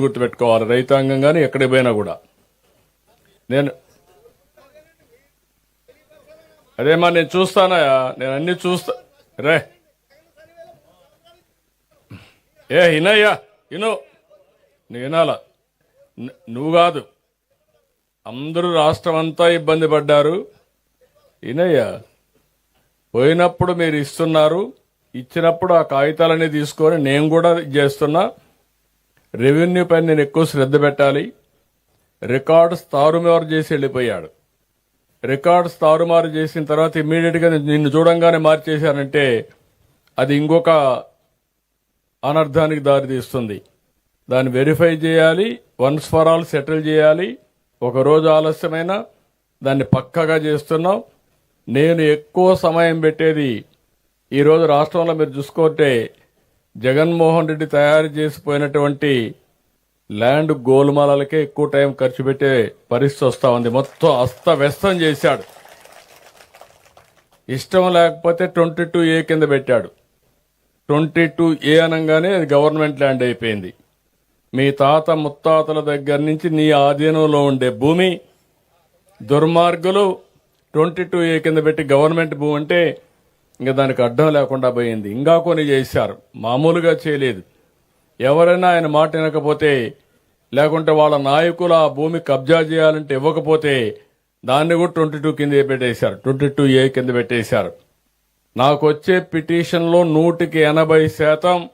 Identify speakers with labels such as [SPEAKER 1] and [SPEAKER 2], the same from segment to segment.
[SPEAKER 1] గుర్తుపెట్టుకోవాలి. రైతాంగం కానీ ఎక్కడికి పోయినా కూడా. నేను అదేమా నేను చూస్తానయా నేను అన్ని చూస్తా. రే. ఏ ఇనయ్యా ఇను. నువ్వు వినాల? నువ్వు కాదు. అందరూ రాష్ట్రం అంతా ఇబ్బంది పడ్డారు. ఇనయ్యా పోయినప్పుడు మీరు ఇస్తున్నారు. ఇచ్చినప్పుడు ఆ కాగితాలన్నీ తీసుకొని నేను కూడా చేస్తున్నా. రెవెన్యూ పైన నేను ఎక్కువ శ్రద్ధ పెట్టాలి. రికార్డ్స్ తారుమారు చేసి వెళ్ళిపోయాడు. రికార్డ్స్ తారుమారు చేసిన తర్వాత ఇమ్మీడియట్గా నిన్ను చూడంగానే మార్చేశానంటే అది ఇంకొక అనర్థానికి దారితీస్తుంది దాన్ని వెరిఫై చేయాలి. వన్స్ ఫర్ ఆల్ సెటిల్ చేయాలి. ఒక రోజు ఆలస్యమైన దాన్ని పక్కగా చేస్తున్నాం నేను ఎక్కువ సమయం పెట్టేది ఈరోజు రాష్ట్రంలో మీరు చూసుకుంటే జగన్మోహన్ రెడ్డి తయారు చేసిపోయినటువంటి ల్యాండ్ గోలుమాలకే ఎక్కువ టైం ఖర్చు పెట్టే పరిస్థితి వస్తా ఉంది. మొత్తం అస్తవ్యస్తం చేశాడు. ఇష్టం లేకపోతే ట్వంటీ టూ ఏ కింద పెట్టాడు. ట్వంటీ టూ ఏ అనగానే అది గవర్నమెంట్ ల్యాండ్ అయిపోయింది. మీ తాత ముత్తాతల దగ్గర నుంచి నీ ఆధీనంలో ఉండే భూమి దుర్మార్గులు ట్వంటీ టూ ఏ కింద పెట్టి గవర్నమెంట్ భూమి అంటే ఇంకా దానికి అడ్డం లేకుండా పోయింది. ఇంకా కొన్ని చేశారు. మామూలుగా చేయలేదు. ఎవరైనా ఆయన మాట వినకపోతే లేకుంటే వాళ్ళ నాయకులు ఆ భూమి కబ్జా చేయాలంటే ఇవ్వకపోతే దాన్ని కూడా ట్వంటీ టూ కింద పెట్టేశారు. ట్వంటీ టూ ఏ కింద పెట్టేశారు. నాకు వచ్చే పిటిషన్లో నూటికి ఎనభై శాతం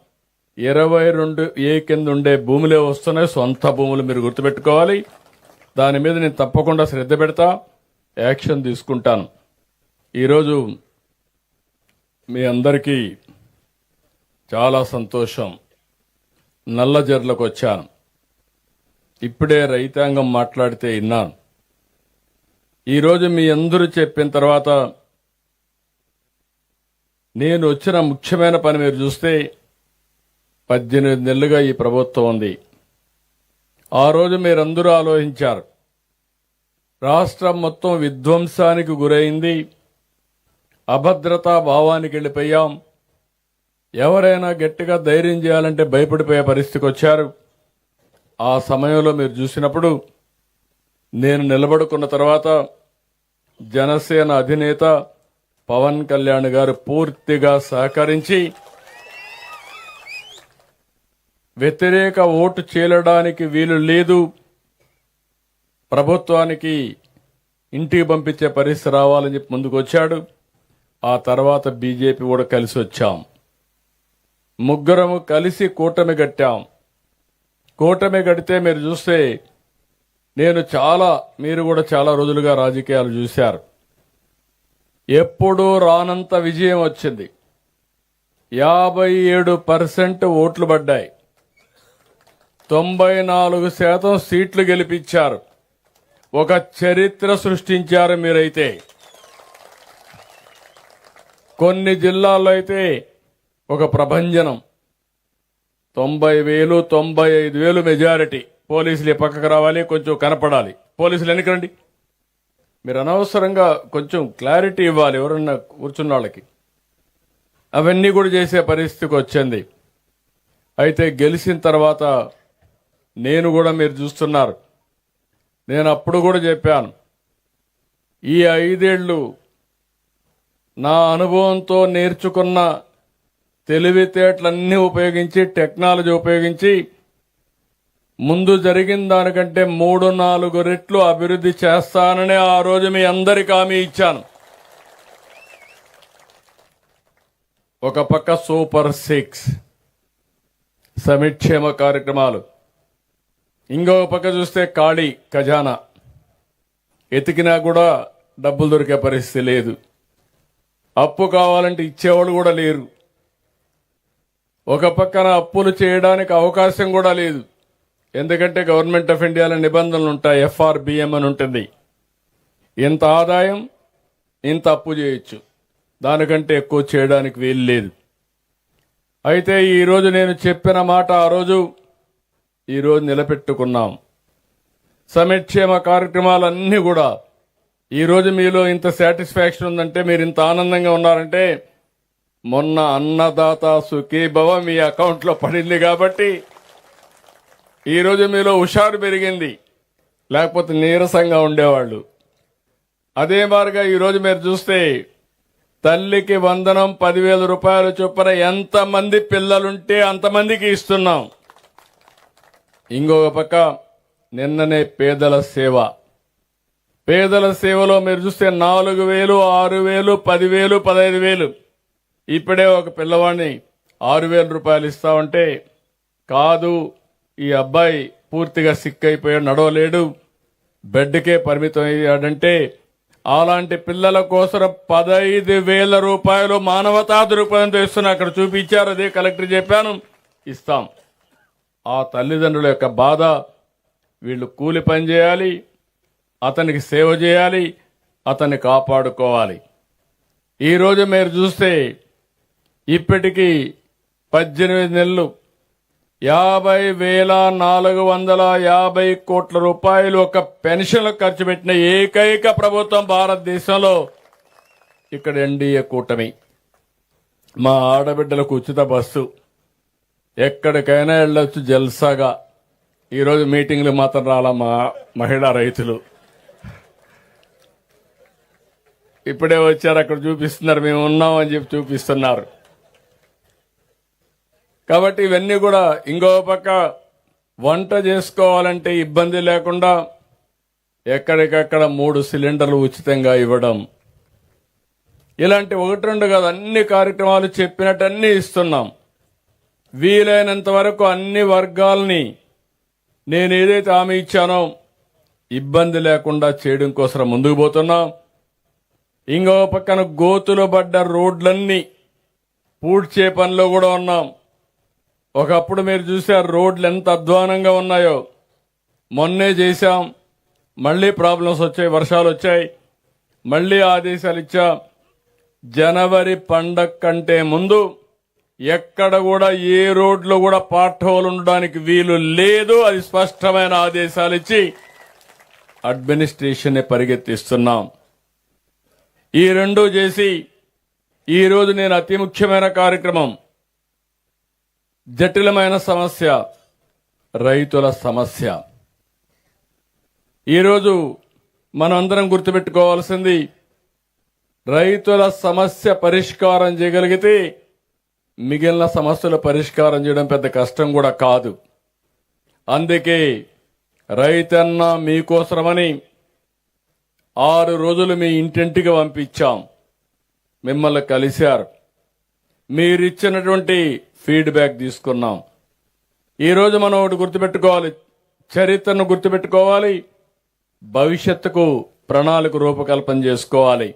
[SPEAKER 1] ఇరవై రెండు ఏ కింద ఉండే భూములే వస్తున్నాయి. సొంత భూములు మీరు గుర్తుపెట్టుకోవాలి. దాని మీద నేను తప్పకుండా శ్రద్ధ పెడతా. యాక్షన్ తీసుకుంటాను. ఈరోజు మీ అందరికీ చాలా సంతోషం. నల్లజర్లకు వచ్చాను. ఇప్పుడే రైతాంగం మాట్లాడితే విన్నాను. ఈరోజు మీ అందరూ చెప్పిన తర్వాత నేను వచ్చిన ముఖ్యమైన పని మీరు చూస్తే పద్దెనిమిది నెలలుగా ఈ ప్రభుత్వం ఉంది. ఆ రోజు మీరందరూ ఆలోచించారు. రాష్ట్రం మొత్తం విధ్వంసానికి గురైంది. అభద్రతా భావానికి వెళ్ళిపోయాం ఎవరైనా గట్టిగా ధైర్యం చేయాలంటే భయపడిపోయే పరిస్థితికి వచ్చారు. ఆ సమయంలో మీరు చూసినప్పుడు నేను నిలబడుకున్న తర్వాత జనసేన అధినేత పవన్ కళ్యాణ్ గారు పూర్తిగా సహకరించి వ్యతిరేక ఓటు చేలడానికి వీలు లేదు. ప్రభుత్వానికి ఇంటికి పంపించే పరిస్థితి రావాలని చెప్పి ముందుకు వచ్చాడు. ఆ తర్వాత బీజేపీ కూడా కలిసి వచ్చాం. ముగ్గురము కలిసి కూటమి కట్టాం. కూటమి కడితే మీరు చూస్తే నేను చాలా మీరు కూడా చాలా రోజులుగా రాజకీయాలు చూశారు. ఎప్పుడూ రానంత విజయం వచ్చింది. యాభై ఏడు పర్సెంట్ ఓట్లు పడ్డాయి. తొంభై నాలుగు శాతం సీట్లు గెలిపించారు. ఒక చరిత్ర సృష్టించారు మీరైతే. కొన్ని జిల్లాల్లో అయితే ఒక ప్రభంజనం. తొంభై వేలు తొంభై ఐదు వేలు మెజారిటీ. పోలీసులు ఈ పక్కకు రావాలి కొంచెం కనపడాలి. పోలీసులు ఎన్నికరండి మీరు అనవసరంగా కొంచెం క్లారిటీ ఇవ్వాలి ఎవరన్నా కూర్చున్న వాళ్ళకి అవన్నీ కూడా చేసే పరిస్థితికి వచ్చింది. అయితే గెలిచిన తర్వాత నేను కూడా మీరు చూస్తున్నారు. నేను అప్పుడు కూడా చెప్పాను. ఈ ఐదేళ్ళు నా అనుభవంతో నేర్చుకున్న తెలివితేటలన్నీ ఉపయోగించి టెక్నాలజీ ఉపయోగించి ముందు జరిగిన దానికంటే మూడు నాలుగు రెట్లు అభివృద్ధి చేస్తానని ఆ రోజు మీ అందరికి హామీ ఇచ్చాను. ఒక పక్క సూపర్ సిక్స్ సమిక్షేమ కార్యక్రమాలు. ఇంకొక పక్క చూస్తే ఖాళీ ఖజానా. ఎతికినా కూడా డబ్బులు దొరికే పరిస్థితి లేదు. అప్పు కావాలంటే ఇచ్చేవాళ్ళు కూడా లేరు. ఒక పక్కన అప్పులు చేయడానికి అవకాశం కూడా లేదు. ఎందుకంటే గవర్నమెంట్ ఆఫ్ ఇండియాలో నిబంధనలు ఉంటాయి ఎఫ్ఆర్బిఎం అని ఉంటుంది. ఇంత ఆదాయం ఇంత అప్పు చేయొచ్చు. దానికంటే ఎక్కువ చేయడానికి వీలు లేదు. అయితే ఈరోజు నేను చెప్పిన మాట ఆ రోజు ఈరోజు నిలబెట్టుకున్నాం. సమక్షేమ కార్యక్రమాలన్నీ కూడా ఈరోజు మీలో ఇంత సాటిస్ఫాక్షన్ ఉందంటే మీరు ఇంత ఆనందంగా ఉన్నారంటే మొన్న అన్నదాత సుఖీభవ మీ అకౌంట్లో పడింది కాబట్టి ఈరోజు మీలో హుషారు పెరిగింది. లేకపోతే నీరసంగా ఉండేవాళ్ళు. అదే మారుగా ఈరోజు మీరు చూస్తే తల్లికి వందనం పదివేల రూపాయలు చొప్పున ఎంతమంది పిల్లలుంటే అంతమందికి ఇస్తున్నాం. ఇంకొక పక్క నిన్ననే పేదల సేవ. పేదల సేవలో మీరు చూస్తే నాలుగు వేలు ఆరు వేలు పదివేలు పదహైదు వేలు. ఇప్పుడే ఒక పిల్లవాడిని ఆరు వేల రూపాయలు ఇస్తామంటే కాదు ఈ అబ్బాయి పూర్తిగా సిక్ అయిపోయాడు నడవలేడు. బెడ్కే పరిమితం అయ్యాడంటే అలాంటి పిల్లల కోసం పదహైదు వేల రూపాయలు మానవతా దృక్పథంతో ఇస్తున్నా. అక్కడ చూపించారు అదే కలెక్టర్ చెప్పాను. ఇస్తాం. ఆ తల్లిదండ్రుల యొక్క బాధ వీళ్ళు కూలి పని చేయాలి అతనికి సేవ చేయాలి అతన్ని కాపాడుకోవాలి. ఈరోజు మీరు చూస్తే ఇప్పటికీ పద్దెనిమిది నెలలు యాభై వేల నాలుగు వందల యాభై కోట్ల రూపాయలు ఒక పెన్షన్ ఖర్చు పెట్టిన ఏకైక ప్రభుత్వం భారతదేశంలో ఇక్కడ ఎన్డీఏ కూటమి. మా ఆడబిడ్డలకు ఉచిత బస్సు. ఎక్కడికైనా వెళ్ళొచ్చు జల్సాగా. ఈరోజు మీటింగ్లు మాత్రం రాలా మా మహిళా రైతులు. ఇప్పుడే వచ్చారు అక్కడ చూపిస్తున్నారు మేము ఉన్నాం అని చెప్పి చూపిస్తున్నారు. కాబట్టి ఇవన్నీ కూడా ఇంకో పక్క వంట చేసుకోవాలంటే ఇబ్బంది లేకుండా ఎక్కడికక్కడ మూడు సిలిండర్లు ఉచితంగా ఇవ్వడం. ఇలాంటి ఒకటి రెండు కాదు అన్ని కార్యక్రమాలు చెప్పినట్టు అన్ని ఇస్తున్నాం. వీలైనంత వరకు అన్ని వర్గాల్ని నేను ఏదైతే హామీ ఇచ్చానో ఇబ్బంది లేకుండా చేయడం కోసం ముందుకు పోతున్నాం. ఇంకో పక్కన గోతులు పడ్డ రోడ్లన్నీ పూడ్చే పనిలో కూడా ఉన్నాం. ఒకప్పుడు మీరు చూసారు రోడ్లు ఎంత అధ్వానంగా ఉన్నాయో. మొన్నే చేశాం. మళ్ళీ ప్రాబ్లమ్స్ వచ్చాయి వర్షాలు వచ్చాయి. మళ్ళీ ఆదేశాలు ఇచ్చాం. జనవరి పండగ కంటే ముందు ఎక్కడ కూడా ఏ రోడ్లో కూడా పార్ట్ హోల్ ఉండడానికి వీలు లేదు అది స్పష్టమైన ఆదేశాలు ఇచ్చి అడ్మినిస్ట్రేషన్ పరిగెత్తిస్తున్నాం. ఈ రెండు చేసి ఈరోజు నేను అతి ముఖ్యమైన కార్యక్రమం. జటిలమైన సమస్య రైతుల సమస్య. ఈరోజు మనందరం గుర్తుపెట్టుకోవాల్సింది రైతుల సమస్య పరిష్కారం చేయగలిగితే మిగిలిన సమస్యల పరిష్కారం చేయడం పెద్ద కష్టం కూడా కాదు. అందుకే రైతన్న మీకోసమని ఆరు రోజులు మీ ఇంటింటికి పంపించాం. మిమ్మల్ని కలిశారు. మీరిచ్చినటువంటి ఫీడ్బ్యాక్ తీసుకున్నాం. ఈరోజు మనం ఒకటి గుర్తుపెట్టుకోవాలి. చరిత్రను గుర్తుపెట్టుకోవాలి. భవిష్యత్తుకు ప్రణాళిక రూపకల్పన చేసుకోవాలి.